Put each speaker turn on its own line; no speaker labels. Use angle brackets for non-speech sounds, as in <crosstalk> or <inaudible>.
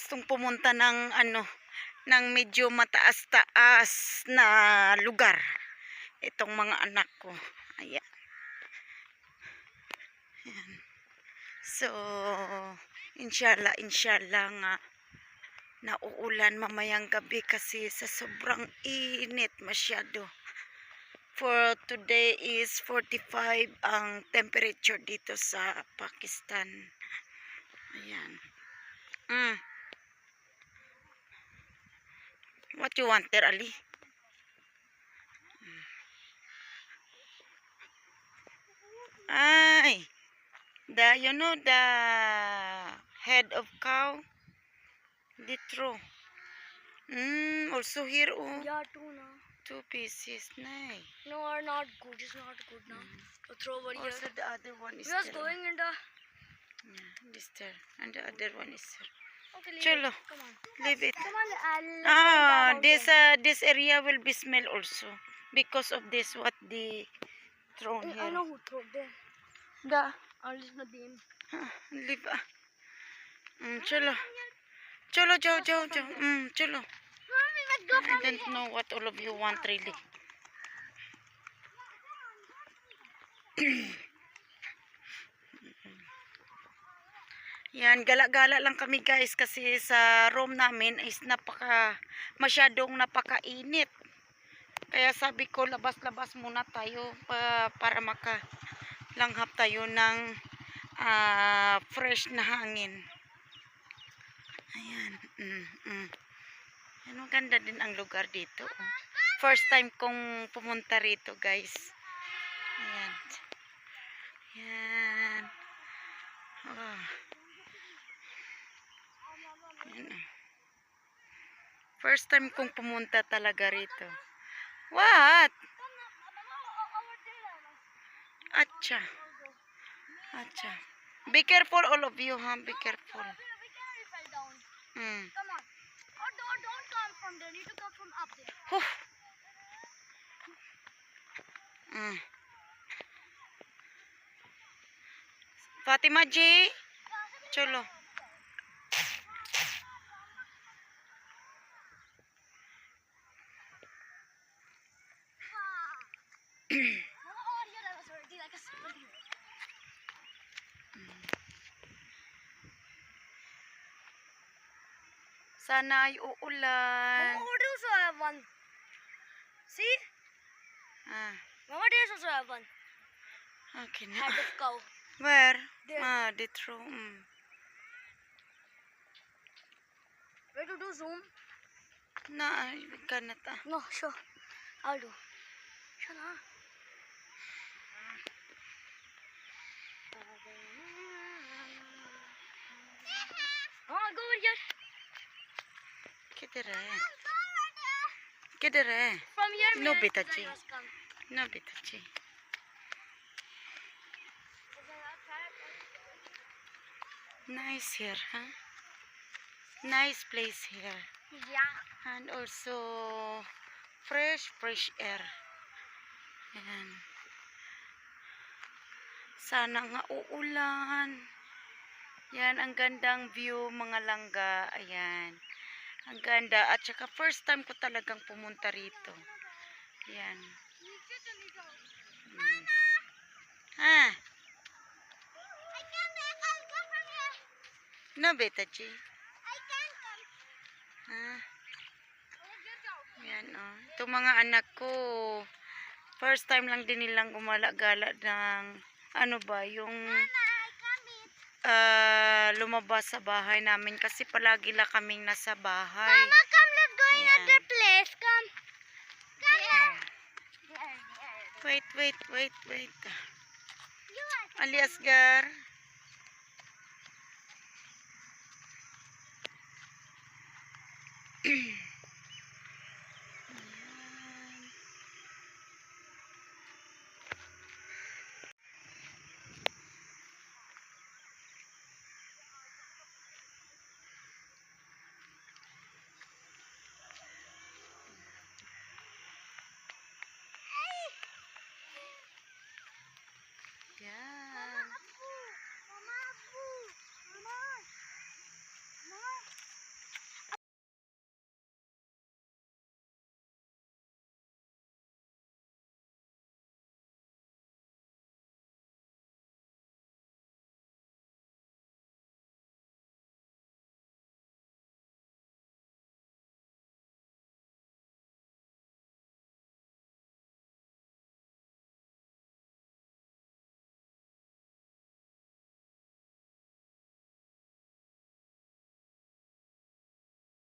gustong pumunta ng ano, ng medyo mataas-taas na lugar. Itong mga anak ko. Ayan. Ayan. So, inshallah, inshallah nga nauulan mamayang gabi kasi sa sobrang init masyado. For today is 45 ang temperature dito sa Pakistan. Ayan. Mm. What you want there, Ali? Mm. Ay, the you know the head of cow, litro. Mm, also here oh,
Yeah, two now.
two pieces. Nice.
No, are not good. It's not good now. So throw here.
Also the other one is
We are going in the.
Yeah, this there, and the other one is there.
Okay, leave it.
Leave it.
Come on, I'll.
Ah, this uh, this area will be smell also because of this what the thrown
I know who throw there.
Da,
I'll listen to them.
ah, leave ah. Mm, chalo, chalo, Joe, Joe, Joe. Mm, chalo.
Mommy, let's go
I don't know what all of you want really. <clears throat> Yan, gala-gala lang kami guys kasi sa room namin is napaka, masyadong napakainit. Kaya sabi ko labas-labas muna tayo pa, para maka langhap tayo ng ah, fresh na hangin. Ayan. Mm, mm. Ano ganda din ang lugar dito. oh. First time kong pumunta rito, guys. Ayan. Ayan. Oh. Ayan. oh. First time kong pumunta talaga rito. What? Acha. Acha. Be careful all of you, ha? Be careful. Mm.
Come on. Or don't, don't come from there. You need to come from up there.
Huh. Mm. Fatima G. Cholo. Sana ay uulan.
Mama, over there also I have one. See?
Ah,
Mama, there's also I one.
okay
Head
na.
of cow.
Where?
There.
Ah, the true. Mm.
Where to do zoom?
Ay, ganat ah.
No, sure. I'll do. Sure, na.
Oh, gorgeous. Kedere. Kedere.
From here,
no
bitachi.
No bitachi. Nice here, huh? Nice place here.
Yeah.
And also fresh, fresh air. Ayan. Sana nga uulan. Yan, ang gandang view, mga langga. Ayan. Ang ganda. At saka first time ko talagang pumunta rito. Yan. Mm. Ha?
Here.
No, beta G. Ha?
Out.
Yan, oh. Itong mga anak ko, first time lang din nilang gumala-gala ng, ano ba, yung
Mama,
ah, lumabas sa bahay namin kasi palagi lang kaming nasa bahay.
Mama, come, let's go in
Ayan.
other place. Come. Come there.
Wait, wait, wait, wait. Ali Asgar. <clears throat>